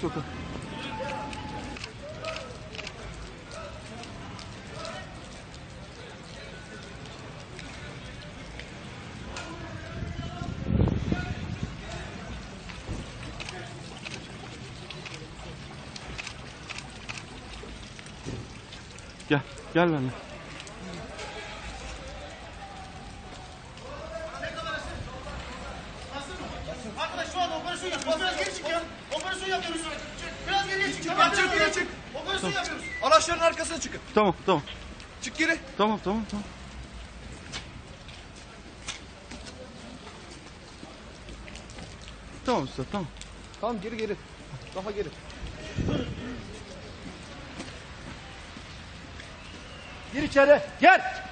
sokak. Gel, gel benimle. Arkadaş şu anda operasyon yapıyoruz. Biraz geri çık ya. Operasyon yapıyoruz. Biraz geriye çık. Çık, çık, geri çık. Operasyon yapıyoruz. Araçların arkasına çıkın. Tamam, tamam. Çık geri. Tamam, tamam, tamam. Tamam usta, tamam. Tamam geri geri. Daha geri. Gir içeri. Gel.